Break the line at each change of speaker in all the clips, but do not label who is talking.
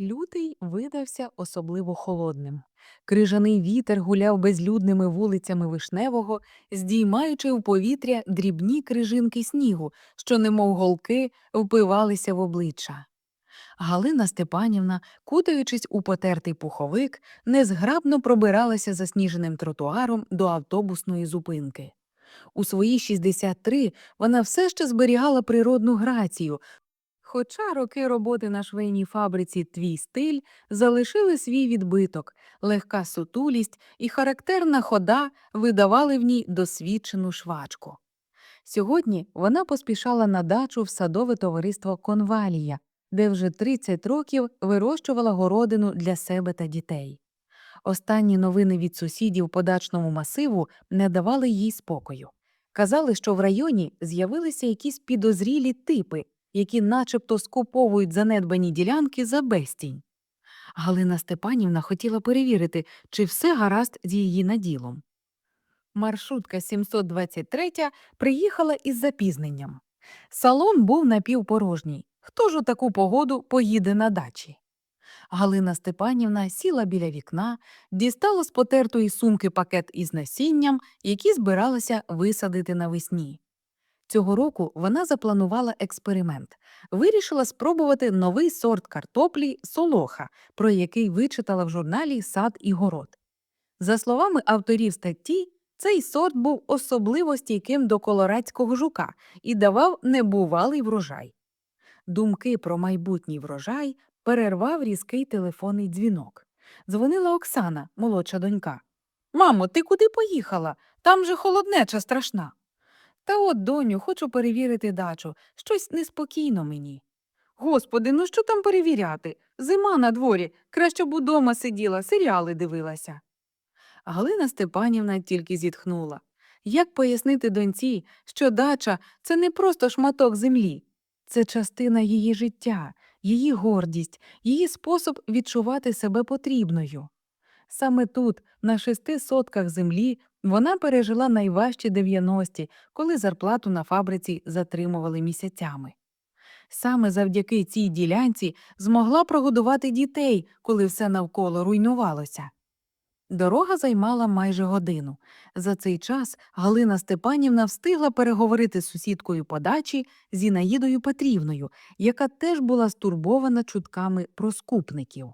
Лютий видався особливо холодним. Крижаний вітер гуляв безлюдними вулицями Вишневого, здіймаючи в повітря дрібні крижинки снігу, що, немов голки, впивалися в обличчя. Галина Степанівна, кутаючись у потертий пуховик, незграбно пробиралася засніженим тротуаром до автобусної зупинки. У свої 63 вона все ще зберігала природну грацію, Хоча роки роботи на швейній фабриці Твій стиль залишили свій відбиток, легка сутулість і характерна хода видавали в ній досвідчену швачку. Сьогодні вона поспішала на дачу в садове товариство Конвалія, де вже 30 років вирощувала городину для себе та дітей. Останні новини від сусідів по дачному масиву не давали їй спокою. Казали, що в районі з'явилися якісь підозрілі типи, які начебто скуповують занедбані ділянки за безцінь. Галина Степанівна хотіла перевірити, чи все гаразд з її наділом. Маршрутка 723 приїхала із запізненням. Салон був напівпорожній. Хто ж у таку погоду поїде на дачі? Галина Степанівна сіла біля вікна, дістала з потертої сумки пакет із насінням, які збиралася висадити навесні. Цього року вона запланувала експеримент. Вирішила спробувати новий сорт картоплі солоха, про який вичитала в журналі Сад і город. За словами авторів статті, цей сорт був особливо стійким до колорадського жука і давав небувалий врожай. Думки про майбутній врожай перервав різкий телефонний дзвінок. Дзвонила Оксана, молодша донька. Мамо, ти куди поїхала? Там же холоднеча страшна. Та от, доню, хочу перевірити дачу. Щось неспокійно мені. Господи, ну що там перевіряти? Зима на дворі, краще б удома сиділа, серіали дивилася. Галина Степанівна тільки зітхнула. Як пояснити доньці, що дача це не просто шматок землі, це частина її життя, її гордість, її спосіб відчувати себе потрібною. Саме тут, на шести сотках землі, вона пережила найважчі 90-ті, коли зарплату на фабриці затримували місяцями. Саме завдяки цій ділянці змогла прогодувати дітей, коли все навколо руйнувалося. Дорога займала майже годину. За цей час Галина Степанівна встигла переговорити з сусідкою по дачі Зінаїдою Петрівною, яка теж була стурбована чутками про скупників.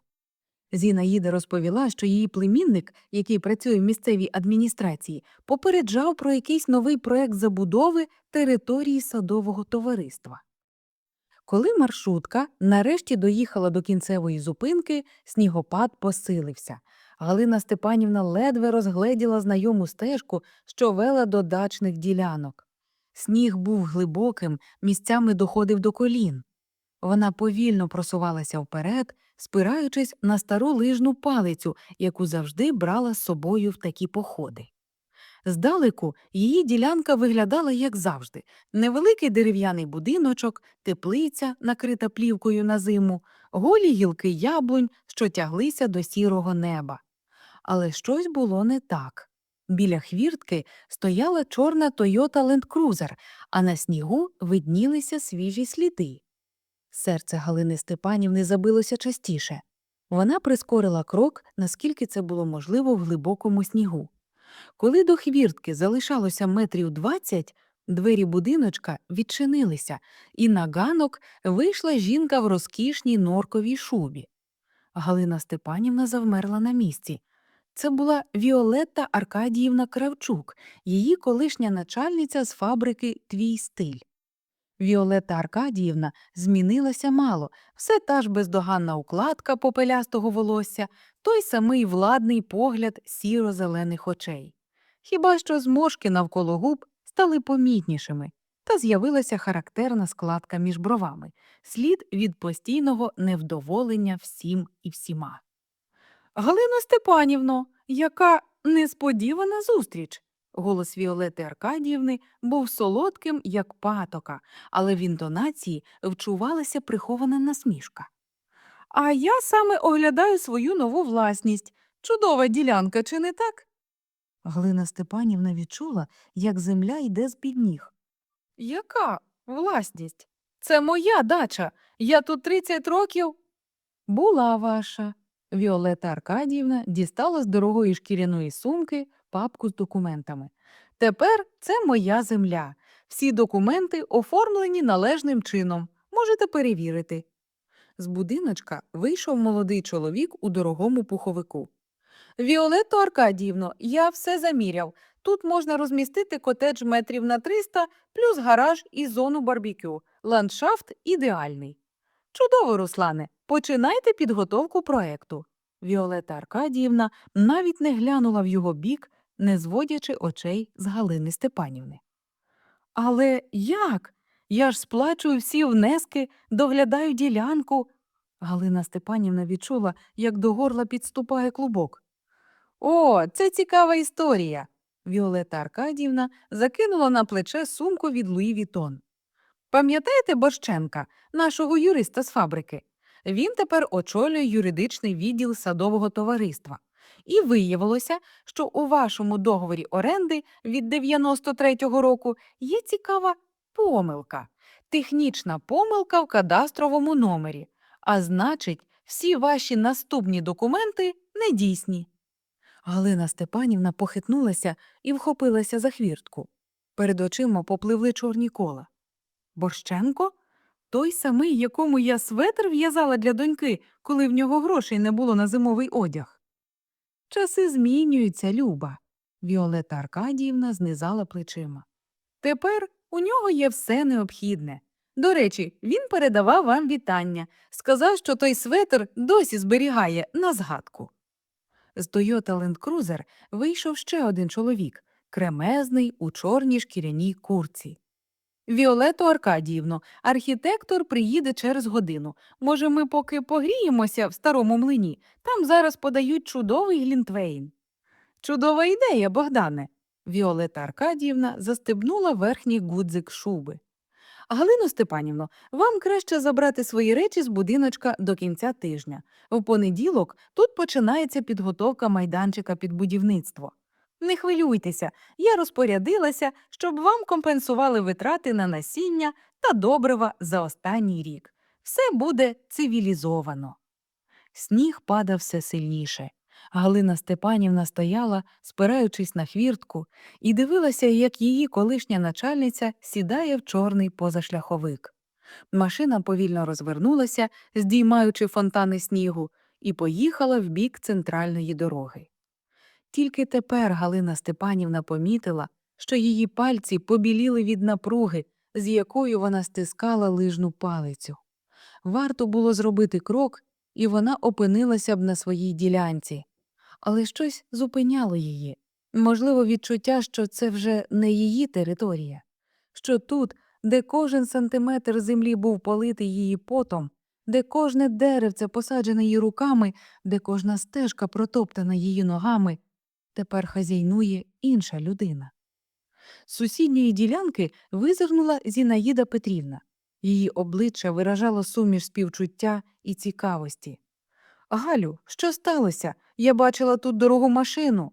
Зінаїда розповіла, що її племінник, який працює в місцевій адміністрації, попереджав про якийсь новий проект забудови території садового товариства. Коли маршрутка нарешті доїхала до кінцевої зупинки, снігопад посилився. Галина Степанівна ледве розгледіла знайому стежку, що вела до дачних ділянок. Сніг був глибоким, місцями доходив до колін. Вона повільно просувалася вперед, спираючись на стару лижну палицю, яку завжди брала з собою в такі походи. Здалеку її ділянка виглядала, як завжди, невеликий дерев'яний будиночок, теплиця, накрита плівкою на зиму, голі гілки яблунь, що тяглися до сірого неба. Але щось було не так. Біля хвіртки стояла чорна Land Cruiser, а на снігу виднілися свіжі сліди. Серце Галини Степанівни забилося частіше. Вона прискорила крок, наскільки це було можливо в глибокому снігу. Коли до хвіртки залишалося метрів двадцять, двері будиночка відчинилися, і на ганок вийшла жінка в розкішній норковій шубі. Галина Степанівна завмерла на місці. Це була Віолетта Аркадіївна Кравчук, її колишня начальниця з фабрики Твій стиль. Віолетта Аркадіївна змінилася мало, все та ж бездоганна укладка попелястого волосся, той самий владний погляд сіро-зелених очей. Хіба що зморшки навколо губ стали помітнішими, та з'явилася характерна складка між бровами, слід від постійного невдоволення всім і всіма. Галино Степанівно, яка несподівана зустріч. Голос Віолети Аркадіївни був солодким, як патока, але в інтонації вчувалася прихована насмішка. А я саме оглядаю свою нову власність. Чудова ділянка, чи не так? Глина Степанівна відчула, як земля йде з під ніг. Яка власність? Це моя дача. Я тут 30 років. Була ваша. Віолета Аркадіївна дістала з дорогої шкіряної сумки папку з документами. Тепер це моя земля. Всі документи оформлені належним чином. Можете перевірити. З будиночка вийшов молодий чоловік у дорогому пуховику. Віолетто Аркадіївно, я все заміряв. Тут можна розмістити котедж метрів на 300, плюс гараж і зону барбекю. Ландшафт ідеальний. Чудово, Руслане. Починайте підготовку проекту. Віолета Аркадіївна навіть не глянула в його бік, не зводячи очей з Галини Степанівни. Але як? Я ж сплачую всі внески, доглядаю ділянку. Галина Степанівна відчула, як до горла підступає клубок. О, це цікава історія. Віолета Аркадіївна закинула на плече сумку від Луї Вітон. Пам'ятаєте Борщенка, нашого юриста з фабрики? Він тепер очолює юридичний відділ садового товариства. І виявилося, що у вашому договорі оренди від 93-го року є цікава помилка, технічна помилка в кадастровому номері, а значить, всі ваші наступні документи недійсні. Галина Степанівна похитнулася і вхопилася за хвіртку. Перед очима попливли чорні кола. Борщенко? Той самий, якому я светр в'язала для доньки, коли в нього грошей не було на зимовий одяг. Часи змінюються, Люба. Віолета Аркадіївна знизала плечима. Тепер у нього є все необхідне. До речі, він передавав вам вітання, сказав, що той светр досі зберігає на згадку. З Toyota Land Cruiser вийшов ще один чоловік, кремезний у чорній шкіряній курці. Віолето Аркадіївно, архітектор приїде через годину. Може, ми поки погріємося в старому млині, там зараз подають чудовий глінтвейн. Чудова ідея, Богдане. Віолета Аркадіївна застебнула верхній гудзик шуби. Галино Степанівно, вам краще забрати свої речі з будиночка до кінця тижня. В понеділок тут починається підготовка майданчика під будівництво. Не хвилюйтеся, я розпорядилася, щоб вам компенсували витрати на насіння та добрива за останній рік. Все буде цивілізовано. Сніг падав все сильніше. Галина Степанівна стояла, спираючись на хвіртку, і дивилася, як її колишня начальниця сідає в чорний позашляховик. Машина повільно розвернулася, здіймаючи фонтани снігу, і поїхала в бік центральної дороги. Тільки тепер Галина Степанівна помітила, що її пальці побіліли від напруги, з якою вона стискала лижну палицю. Варто було зробити крок, і вона опинилася б на своїй ділянці. Але щось зупиняло її. Можливо, відчуття, що це вже не її територія, що тут, де кожен сантиметр землі був политий її потом, де кожне деревце посаджене її руками, де кожна стежка протоптана її ногами, тепер хазяйнує інша людина. З сусідньої ділянки визирнула Зінаїда Петрівна. Її обличчя виражало суміш співчуття і цікавості. Галю, що сталося? Я бачила тут дорогу машину.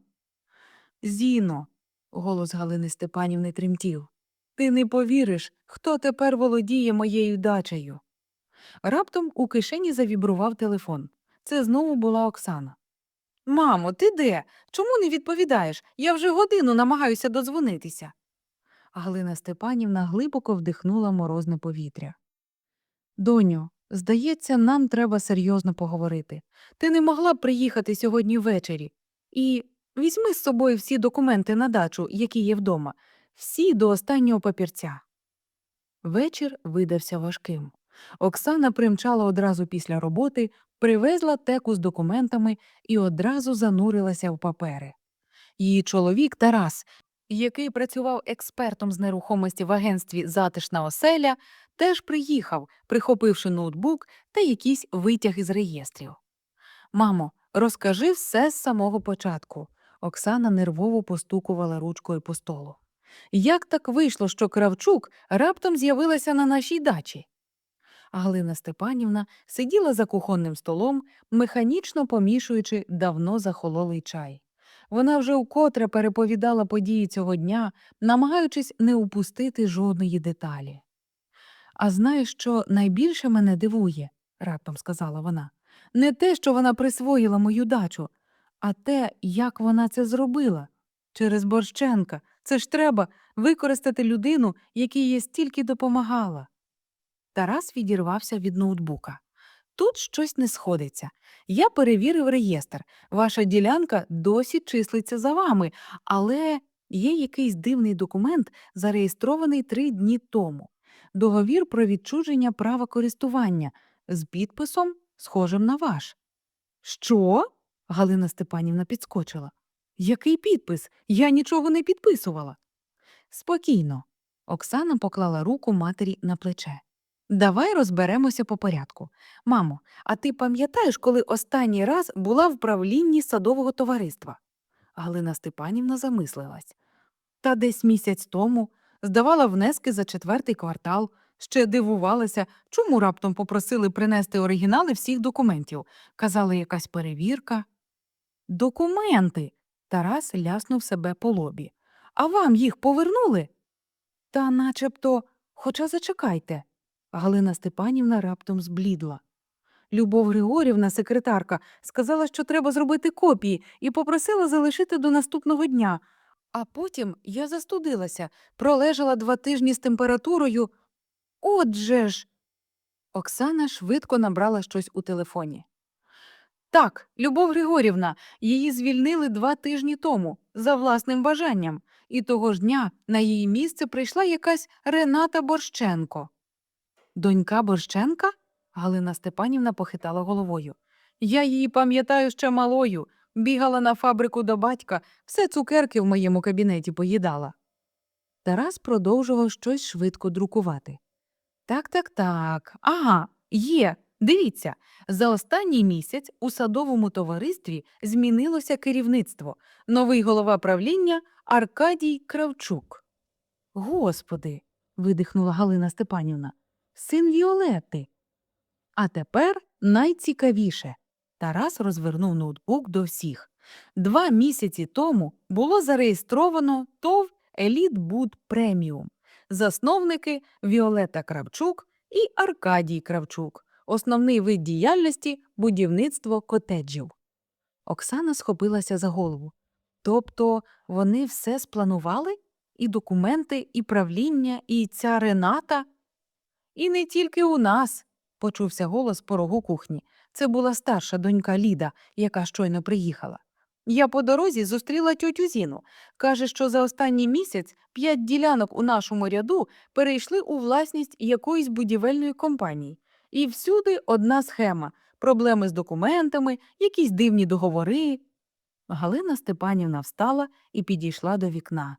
Зіно, голос Галини Степанівни тремтів. Ти не повіриш, хто тепер володіє моєю дачею. Раптом у кишені завібрував телефон. Це знову була Оксана. Мамо, ти де? Чому не відповідаєш? Я вже годину намагаюся додзвонитися. Галина Степанівна глибоко вдихнула морозне повітря. Доню, здається, нам треба серйозно поговорити. Ти не могла б приїхати сьогодні ввечері. І візьми з собою всі документи на дачу, які є вдома, всі до останнього папірця. Вечір видався важким. Оксана примчала одразу після роботи, привезла теку з документами і одразу занурилася в папери. Її чоловік Тарас, який працював експертом з нерухомості в агентстві Затишна оселя, теж приїхав, прихопивши ноутбук та якісь витяги з реєстрів. Мамо, розкажи все з самого початку. Оксана нервово постукувала ручкою по столу. Як так вийшло, що Кравчук раптом з'явилася на нашій дачі? Галина Степанівна сиділа за кухонним столом, механічно помішуючи давно захололий чай. Вона вже вкотре переповідала події цього дня, намагаючись не упустити жодної деталі. А знаєш, що найбільше мене дивує, раптом сказала вона. Не те, що вона присвоїла мою дачу, а те, як вона це зробила. Через Борщенка. Це ж треба використати людину, якій я стільки допомагала. Тарас відірвався від ноутбука. Тут щось не сходиться. Я перевірив реєстр. Ваша ділянка досі числиться за вами, але є якийсь дивний документ, зареєстрований три дні тому. Договір про відчуження права користування з підписом, схожим на ваш. Що? Галина Степанівна підскочила. Який підпис? Я нічого не підписувала. Спокійно. Оксана поклала руку матері на плече. Давай розберемося по порядку. Мамо, а ти пам'ятаєш, коли останній раз була в правлінні садового товариства? Галина Степанівна замислилась. Та десь місяць тому здавала внески за четвертий квартал, ще дивувалася, чому раптом попросили принести оригінали всіх документів. Казали, якась перевірка. Документи. Тарас ляснув себе по лобі. А вам їх повернули? Та начебто, хоча зачекайте. Галина Степанівна раптом зблідла. Любов Григорівна, секретарка, сказала, що треба зробити копії, і попросила залишити до наступного дня. А потім я застудилася, пролежала два тижні з температурою. Отже ж. Оксана швидко набрала щось у телефоні. Так, Любов Григорівна, її звільнили два тижні тому, за власним бажанням, і того ж дня на її місце прийшла якась Рената Борщенко. Донька Борщенка? Галина Степанівна похитала головою. Я її пам'ятаю ще малою, бігала на фабрику до батька, все цукерки в моєму кабінеті поїдала. Тарас продовжував щось швидко друкувати. Так, так, так. Ага, є. Дивіться, за останній місяць у садовому товаристві змінилося керівництво. Новий голова правління Аркадій Кравчук. Господи. видихнула Галина Степанівна. Син Віолети. А тепер найцікавіше. Тарас розвернув ноутбук до всіх. Два місяці тому було зареєстровано ТОВ Елітбуд Преміум. Засновники Віолета Кравчук і Аркадій Кравчук. Основний вид діяльності будівництво котеджів. Оксана схопилася за голову. Тобто вони все спланували? І документи, і правління, і ця Рената? І не тільки у нас, почувся голос порогу кухні. Це була старша донька Ліда, яка щойно приїхала. Я по дорозі зустріла тьотю Зіну. Каже, що за останній місяць п'ять ділянок у нашому ряду перейшли у власність якоїсь будівельної компанії. І всюди одна схема проблеми з документами, якісь дивні договори. Галина Степанівна встала і підійшла до вікна.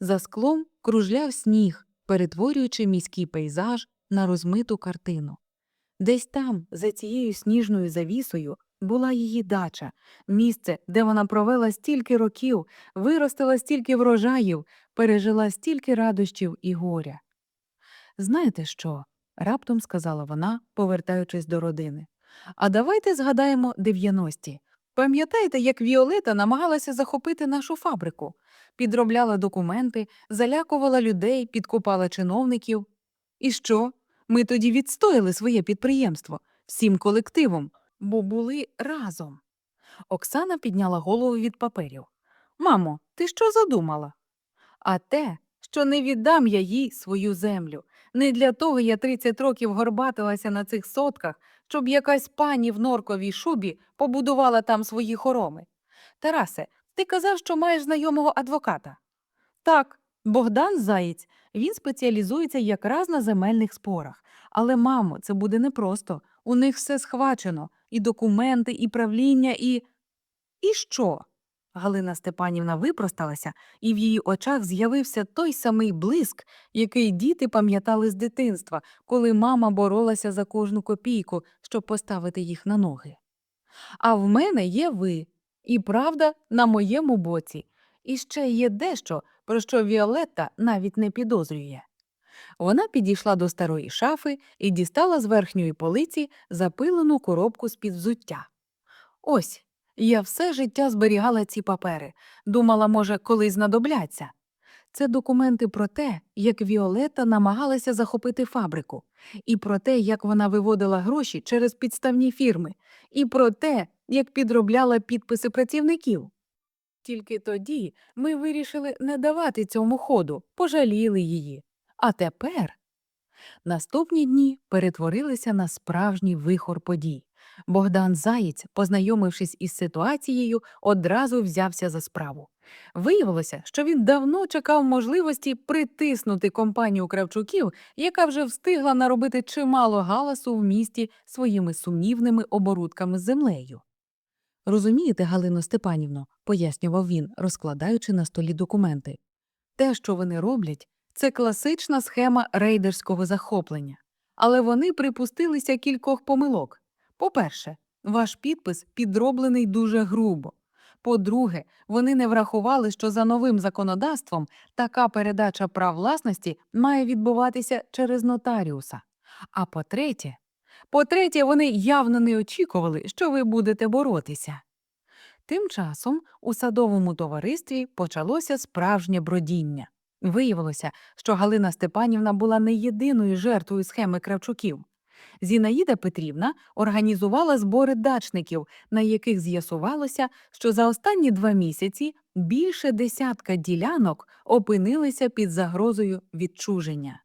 За склом кружляв сніг, перетворюючи міський пейзаж на розмиту картину. Десь там, за цією сніжною завісою, була її дача, місце, де вона провела стільки років, виростила стільки врожаїв, пережила стільки радощів і горя. Знаєте що? раптом сказала вона, повертаючись до родини. А давайте згадаємо 90-ті. Пам'ятаєте, як Віолета намагалася захопити нашу фабрику? Підробляла документи, залякувала людей, підкупала чиновників. І що? Ми тоді відстояли своє підприємство всім колективом, бо були разом. Оксана підняла голову від паперів. Мамо, ти що задумала? А те, що не віддам я їй свою землю. Не для того я 30 років горбатилася на цих сотках, щоб якась пані в норковій шубі побудувала там свої хороми. Тарасе, ти казав, що маєш знайомого адвоката. Так, Богдан Заєць, він спеціалізується якраз на земельних спорах. Але, мамо, це буде непросто. У них все схвачено і документи, і правління, і. І що? Галина Степанівна випросталася, і в її очах з'явився той самий блиск, який діти пам'ятали з дитинства, коли мама боролася за кожну копійку, щоб поставити їх на ноги. А в мене є ви, і правда на моєму боці. І ще є дещо, про що Віолетта навіть не підозрює. Вона підійшла до старої шафи і дістала з верхньої полиці запилену коробку з-під взуття. Ось, я все життя зберігала ці папери, думала, може, колись знадобляться. Це документи про те, як Віолетта намагалася захопити фабрику, і про те, як вона виводила гроші через підставні фірми, і про те, як підробляла підписи працівників. Тільки тоді ми вирішили не давати цьому ходу, пожаліли її. А тепер наступні дні перетворилися на справжній вихор подій. Богдан Заєць, познайомившись із ситуацією, одразу взявся за справу. Виявилося, що він давно чекав можливості притиснути компанію Кравчуків, яка вже встигла наробити чимало галасу в місті своїми сумнівними оборудками з землею. Розумієте, Галино Степанівно, пояснював він, розкладаючи на столі документи. Те, що вони роблять, це класична схема рейдерського захоплення. Але вони припустилися кількох помилок. По-перше, ваш підпис підроблений дуже грубо. По-друге, вони не врахували, що за новим законодавством така передача прав власності має відбуватися через нотаріуса. А по-третє, по-третє, вони явно не очікували, що ви будете боротися. Тим часом у садовому товаристві почалося справжнє бродіння. Виявилося, що Галина Степанівна була не єдиною жертвою схеми Кравчуків. Зінаїда Петрівна організувала збори дачників, на яких з'ясувалося, що за останні два місяці більше десятка ділянок опинилися під загрозою відчуження.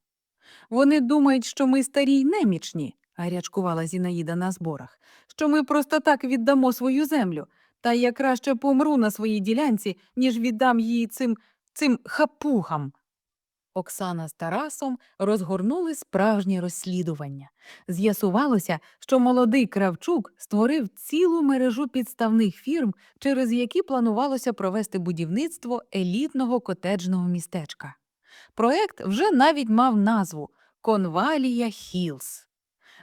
Вони думають, що ми старі й немічні, гарячкувала Зінаїда на зборах, що ми просто так віддамо свою землю, та я краще помру на своїй ділянці, ніж віддам її цим, цим хапугам. Оксана з Тарасом розгорнули справжнє розслідування. З'ясувалося, що молодий Кравчук створив цілу мережу підставних фірм, через які планувалося провести будівництво елітного котеджного містечка. Проект вже навіть мав назву Конвалія Хілс.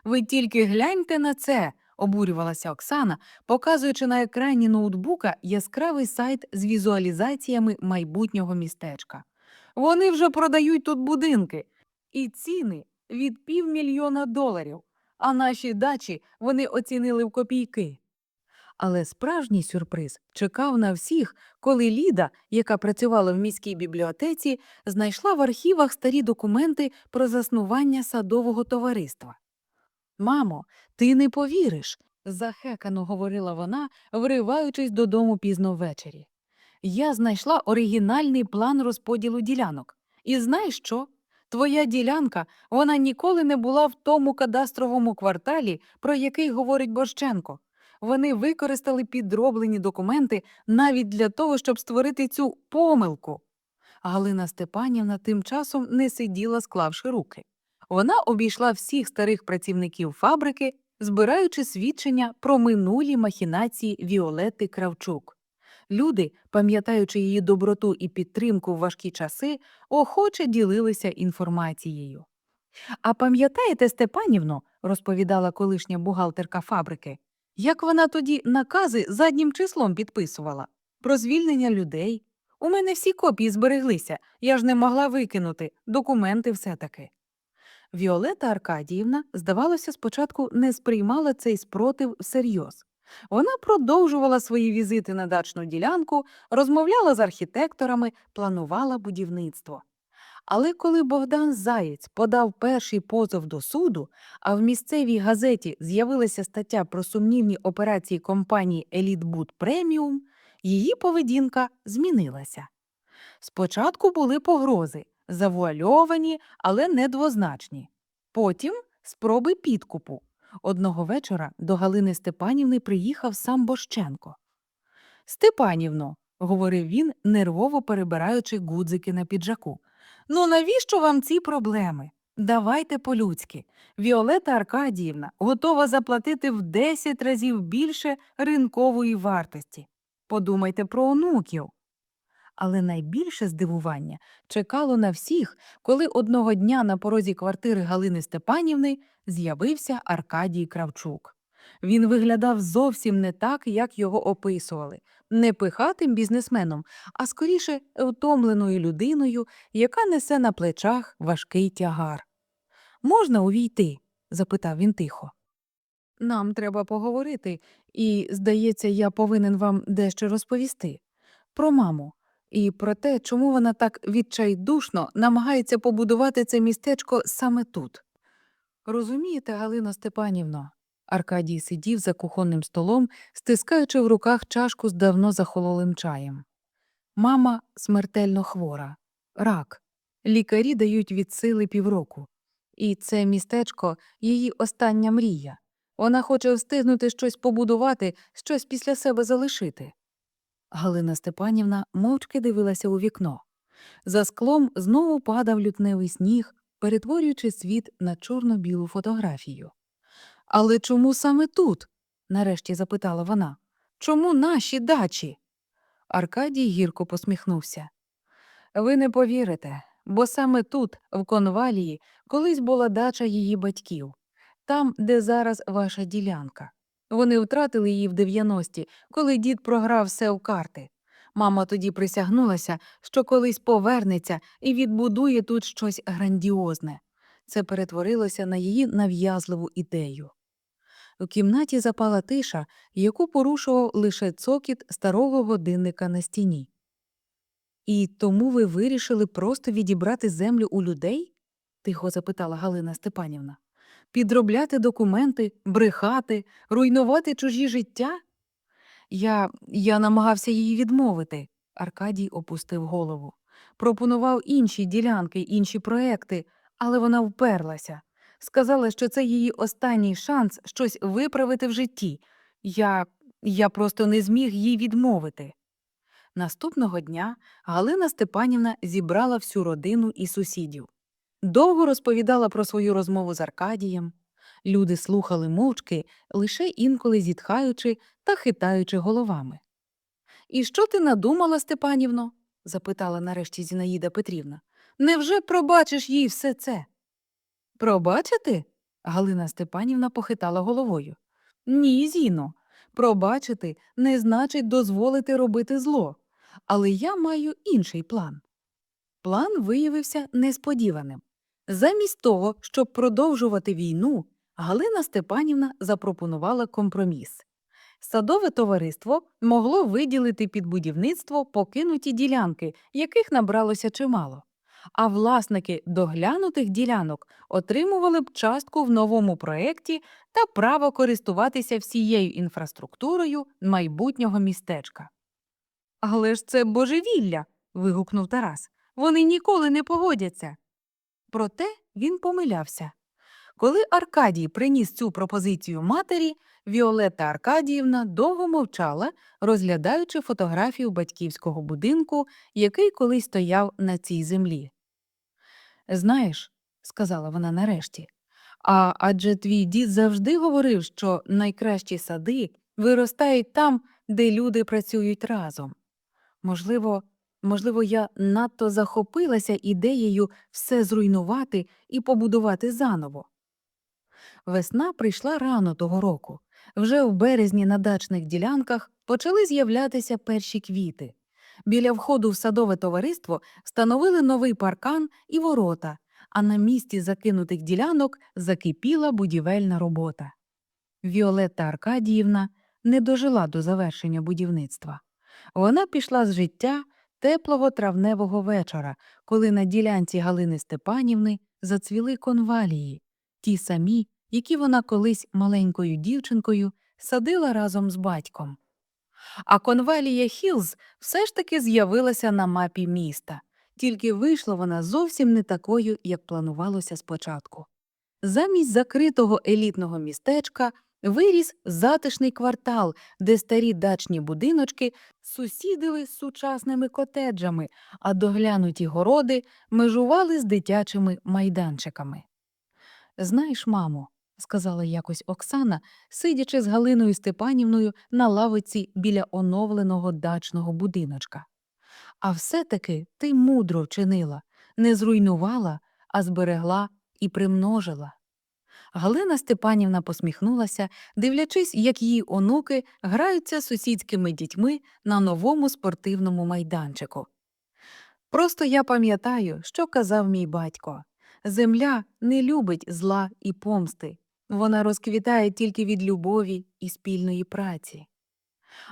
Ви тільки гляньте на це, обурювалася Оксана, показуючи на екрані ноутбука яскравий сайт з візуалізаціями майбутнього містечка. Вони вже продають тут будинки, і ціни від півмільйона доларів, а наші дачі вони оцінили в копійки. Але справжній сюрприз чекав на всіх, коли Ліда, яка працювала в міській бібліотеці, знайшла в архівах старі документи про заснування садового товариства. Мамо, ти не повіриш, захекано говорила вона, вриваючись додому пізно ввечері. Я знайшла оригінальний план розподілу ділянок. І знаєш що? Твоя ділянка вона ніколи не була в тому кадастровому кварталі, про який говорить Борщенко. Вони використали підроблені документи навіть для того, щоб створити цю помилку. Галина Степанівна тим часом не сиділа, склавши руки. Вона обійшла всіх старих працівників фабрики, збираючи свідчення про минулі махінації Віолети Кравчук. Люди, пам'ятаючи її доброту і підтримку в важкі часи, охоче ділилися інформацією. А пам'ятаєте, Степанівно, розповідала колишня бухгалтерка фабрики, як вона тоді накази заднім числом підписувала про звільнення людей. У мене всі копії збереглися, я ж не могла викинути, документи все-таки. Віолета Аркадіївна, здавалося, спочатку не сприймала цей спротив всерйоз. Вона продовжувала свої візити на дачну ділянку, розмовляла з архітекторами, планувала будівництво. Але коли Богдан Заєць подав перший позов до суду, а в місцевій газеті з'явилася стаття про сумнівні операції компанії Елітбуд Преміум, її поведінка змінилася. Спочатку були погрози, завуальовані, але недвозначні. Потім спроби підкупу. Одного вечора до Галини Степанівни приїхав сам Борщенко. Степанівно, говорив він, нервово перебираючи гудзики на піджаку. Ну навіщо вам ці проблеми? Давайте по-людськи. Віолета Аркадіївна готова заплатити в 10 разів більше ринкової вартості. Подумайте про онуків. Але найбільше здивування чекало на всіх, коли одного дня на порозі квартири Галини Степанівни з'явився Аркадій Кравчук. Він виглядав зовсім не так, як його описували, не пихатим бізнесменом, а скоріше втомленою людиною, яка несе на плечах важкий тягар. Можна увійти? запитав він тихо. Нам треба поговорити, і, здається, я повинен вам дещо розповісти. Про маму. І про те, чому вона так відчайдушно намагається побудувати це містечко саме тут. Розумієте, Галино Степанівно, Аркадій сидів за кухонним столом, стискаючи в руках чашку з давно захололим чаєм. Мама смертельно хвора, рак. Лікарі дають від сили півроку. І це містечко її остання мрія. Вона хоче встигнути щось побудувати, щось після себе залишити. Галина Степанівна мовчки дивилася у вікно. За склом знову падав лютневий сніг, перетворюючи світ на чорно-білу фотографію. Але чому саме тут? нарешті запитала вона. Чому наші дачі? Аркадій гірко посміхнувся. Ви не повірите, бо саме тут, в конвалії, колись була дача її батьків, там, де зараз ваша ділянка. Вони втратили її в 90-ті, коли дід програв все в карти. Мама тоді присягнулася, що колись повернеться і відбудує тут щось грандіозне. Це перетворилося на її нав'язливу ідею. У кімнаті запала тиша, яку порушував лише цокіт старого годинника на стіні. І тому ви вирішили просто відібрати землю у людей? тихо запитала Галина Степанівна. Підробляти документи, брехати, руйнувати чужі життя? Я, я намагався її відмовити. Аркадій опустив голову. Пропонував інші ділянки, інші проекти, але вона вперлася. Сказала, що це її останній шанс щось виправити в житті. Я, я просто не зміг їй відмовити. Наступного дня Галина Степанівна зібрала всю родину і сусідів. Довго розповідала про свою розмову з Аркадієм. Люди слухали мовчки, лише інколи зітхаючи та хитаючи головами. І що ти надумала, Степанівно? запитала нарешті Зінаїда Петрівна. Невже пробачиш їй все це? Пробачити? Галина Степанівна похитала головою. Ні, Зіно, пробачити не значить дозволити робити зло. Але я маю інший план. План виявився несподіваним. Замість того, щоб продовжувати війну, Галина Степанівна запропонувала компроміс. Садове товариство могло виділити під будівництво покинуті ділянки, яких набралося чимало. А власники доглянутих ділянок отримували б частку в новому проєкті та право користуватися всією інфраструктурою майбутнього містечка. Але ж це божевілля. вигукнув Тарас. Вони ніколи не погодяться. Проте він помилявся. Коли Аркадій приніс цю пропозицію матері, Віолетта Аркадіївна довго мовчала, розглядаючи фотографію батьківського будинку, який колись стояв на цій землі. Знаєш, сказала вона нарешті, а адже твій дід завжди говорив, що найкращі сади виростають там, де люди працюють разом. Можливо, можливо, я надто захопилася ідеєю все зруйнувати і побудувати заново. Весна прийшла рано того року. Вже в березні на дачних ділянках почали з'являтися перші квіти. Біля входу в садове товариство встановили новий паркан і ворота, а на місці закинутих ділянок закипіла будівельна робота. Віолетта Аркадіївна не дожила до завершення будівництва. Вона пішла з життя теплого травневого вечора, коли на ділянці Галини Степанівни зацвіли конвалії, ті самі, які вона колись маленькою дівчинкою садила разом з батьком. А конвалія Хілз все ж таки з'явилася на мапі міста, тільки вийшла вона зовсім не такою, як планувалося спочатку. Замість закритого елітного містечка виріс затишний квартал, де старі дачні будиночки сусідили з сучасними котеджами, а доглянуті городи межували з дитячими майданчиками. Знаєш, мамо, сказала якось Оксана, сидячи з Галиною Степанівною на лавиці біля оновленого дачного будиночка. А все-таки ти мудро вчинила, не зруйнувала, а зберегла і примножила. Галина Степанівна посміхнулася, дивлячись, як її онуки граються сусідськими дітьми на новому спортивному майданчику. Просто я пам'ятаю, що казав мій батько земля не любить зла і помсти, вона розквітає тільки від любові і спільної праці.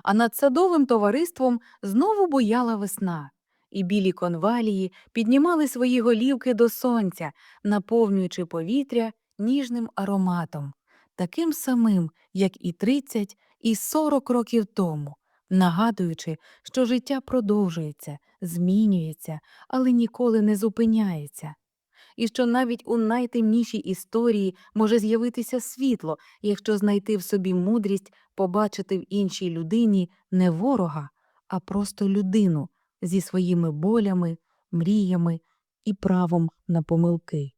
А над садовим товариством знову бояла весна. і білі конвалії піднімали свої голівки до сонця, наповнюючи повітря ніжним ароматом, таким самим, як і 30 і 40 років тому, нагадуючи, що життя продовжується, змінюється, але ніколи не зупиняється. І що навіть у найтемнішій історії може з'явитися світло, якщо знайти в собі мудрість побачити в іншій людині не ворога, а просто людину зі своїми болями, мріями і правом на помилки.